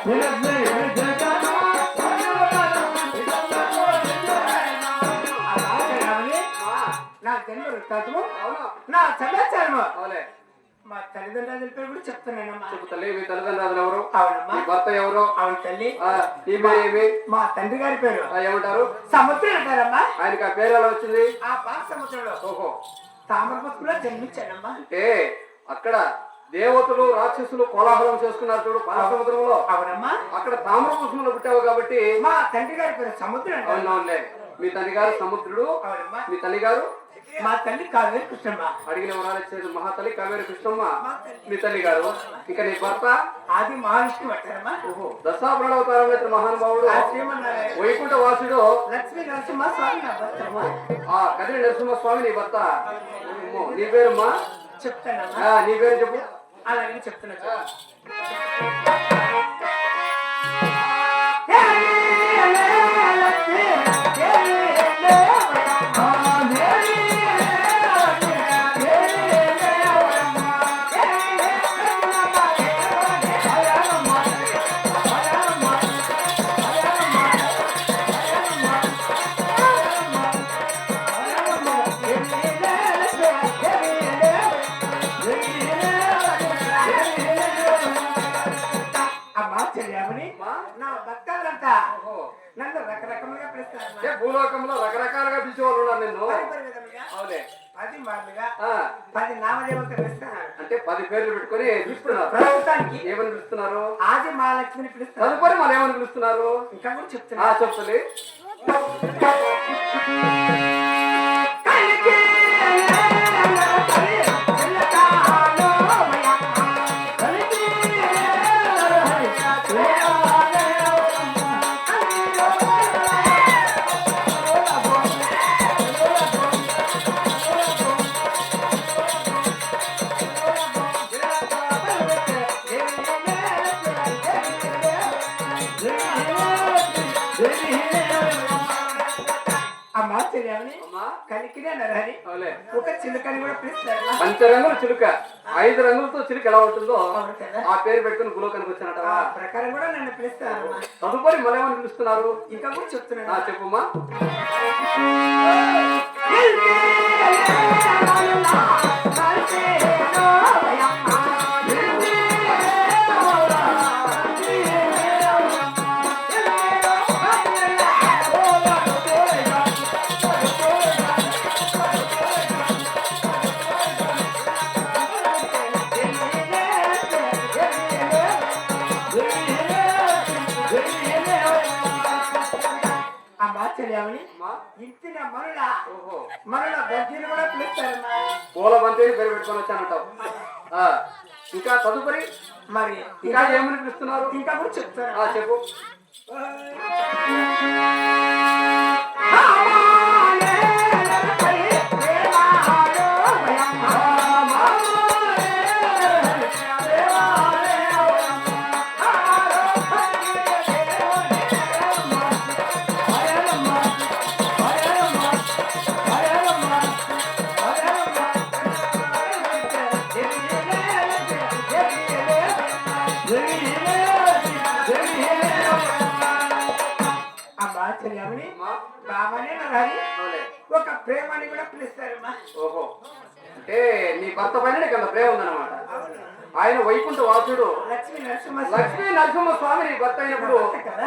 నా జన్మ వృత్తాంతము నా సమాచారము మా తల్లిదండ్రులు పేరు కూడా చెప్తున్నానమ్మా తల్లి మీ తల్లిదండ్రులు ఎవరు అవునమ్మా భర్త ఎవరు అవును తల్లి ఈ మా తండ్రి గారి పేరు ఏమంటారు సముద్రం అంటారమ్మా ఆయనకి ఆ పేరు ఎలా వచ్చింది ఆ పాత సముద్రంలో ఓహో తామరపత్రులో జన్మించానమ్మా అంటే అక్కడ దేవతలు రాక్షసులు కోలాహలం చేసుకున్నారు చూడు పాలసముద్రంలో. అవునమ్మా. అక్కడ తామ్రపుష్పంలో పుట్టావు కాబట్టి మా తండ్రి గారి పేరు సముద్రం అవునవునులే. మీ తల్లి గారు సముద్రుడు మీ తల్లి గారు మా తల్లి కావేరి కృష్ణమ్మ. అడిగిన వరాలు ఇచ్చేది మహాతల్లి కావేరి కృష్ణమ్మ మా తల్లి. తల్లి గారు ఇంకా నీ భర్త? ఆది మహావిష్ణువు అంటారమ్మా. ఓహో దశాప్రణవతారం అయితే మహానుభావుడు. వైకుంఠ వాసుడు లక్ష్మీ నరసింహ స్వామి నా ఆ కదిరి నరసింహస్వామి నీ భర్త. నీ పేరుమ్మా? చెప్తానమ్మా. ఆ, నీ పేరు చెప్పు. అలాగే చెప్తున్నా అమ్మా, నా భక్తులంతా. నన్ను రకరకములుగా పిలుస్తారమ్మా. ఏ భూలోకంలో రకరకాలుగా పిలిచేవాళ్ళు ఉన్నారు నిన్ను. అవునే. పది మార్లుగా పది నామదేవతలు పిలుస్తున్నారు. అంటే పది పేర్లు పెట్టుకొని పిలుస్తున్నారు. ప్రస్తుతానికి ఏమని పిలుస్తున్నారు? ఆది మహాలక్ష్మిని పిలుస్తారు తదుపరి మళ్ళీ ఏమని పిలుస్తున్నారు? ఇంకా కూడా ఆ చెప్తున్నారు చెప్పండి అమ్మా చెల్లి అమ్మా. కలికినే నరహరి ఒక చిలుకని కూడా పిలుస్తారు. పంచరంగుల చిలుక. ఐదు రంగులతో చిలుక ఎలా ఉంటుందో ఆ పేరు పెట్టుకుని భూలోకానికి వచ్చానట ప్రకారం కూడా నన్ను పిలుస్తారు. తదుపరి మళ్ళీ ఏమని పిలుస్తున్నారు? ఇంకా కూడా చెప్తున్నాను. చెప్పమ్మా అమ్మా చెల్లి అమ్మా ఇంటిన గడ్డిని కూడా పిలుస్తారమ్మా పూల బంతిని పేరు పెట్టుకొని వచ్చానంటావు. ఆ, ఇంకా తదుపరి? మరి ఇంకా ఏమని పిలుస్తున్నారు? ఇంకా కూడా చెప్తారు. ఆ చెప్పు. బాబానే నరహరి అవులే. ఒక ప్రేమని కూడా పిలుస్తారమ్మా ఓహో. అంటే నీ భర్త పైన నీకు అంత ప్రేమ ఉందన్నమాట. ఆయన వైకుంఠ వాసుడు. లక్ష్మీ నరసింహ లక్ష్మీ నరసింహ స్వామి నీ భర్త అయినప్పుడు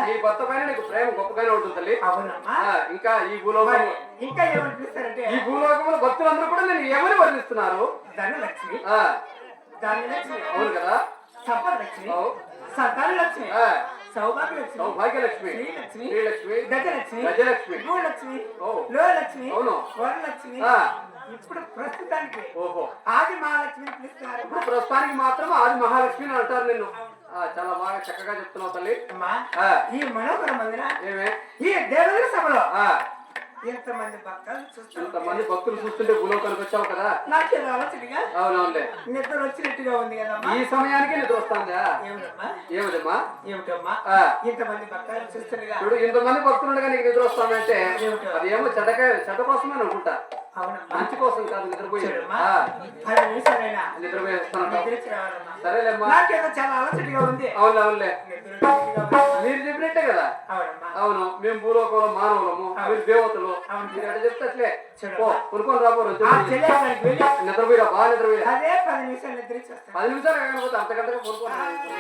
నీ భర్త పైన నీకు ప్రేమ గొప్పగానే ఉంటుంది తల్లి. అవునమ్మా. ఇంకా ఈ భూలోకం మరి ఇంకా ఏమని పిలుస్తారంటే? ఈ భూలోకంలో భక్తులందరూ కూడా నేను ఎవరిని వర్ణిస్తున్నారు? ధనలక్ష్మి. ధనలక్ష్మి. అవును కదా? సంపదలక్ష్మి. అవు. సంతానలక్ష్మి. ఆ, సౌభాగ్యలక్ష్మి. సౌభాగ్యలక్ష్మి. శ్రీలక్ష్మి. శ్రీలక్ష్మి. గజలక్ష్మి. గజలక్ష్మి. భూలక్ష్మి ఓ. లోలక్ష్మి. అవును. వరలక్ష్మి ఇప్పుడు ప్రస్తుతానికి ఓహో. ఆది పిలుస్తున్నారు. ఇప్పుడు ప్రస్తుతానికి మాత్రం ఆది మహాలక్ష్మి అని అంటారు నిన్ను. చాలా బాగా చక్కగా చెప్తున్నావు తల్లి. ఈ మనోహర మందిర ఏమే? ఈ దేవతల సభలో ఇంతమంది భక్తులు చూస్తుంటే భక్తులు చూస్తుంటే భూలోకాలకు వచ్చావు కదా? నాకే రావచ్చుగా అవునవునులే. నిద్ర వచ్చినట్టుగా ఉంది కదమ్మా. ఈ సమయానికి నిద్ర వస్తుందా? ఏమిటమ్మా? ఏమిటమ్మా? ఇంతమంది భక్తులు చూస్తుండగా? చూడు ఇంతమంది భక్తులు ఉండగా నీకు నిద్ర వస్తానంటే అదేమో చెడక చెడ కోసమే అనుకుంటా. మంచి కోసం కాదు నిద్రపోయేసరైనా నిద్రపోయేస్తాను సరేలేమ్మా. నాకేదో చాలా అలసటిగా ఉంది. అవును అవునులే మీరు చెప్పినట్టే కదా. అవును మేము భూలోకంలో మానవులము. మీరు దేవతలు. చెప్తే చెప్పో. కొనుక్కొని రాబో నిద్రపోయిరా బాగా నిద్రపోయిరా. అదే పది నిమిషాలు నిద్ర పది నిమిషాలు కాకపోతే అంతకంటే కొనుక్కోండి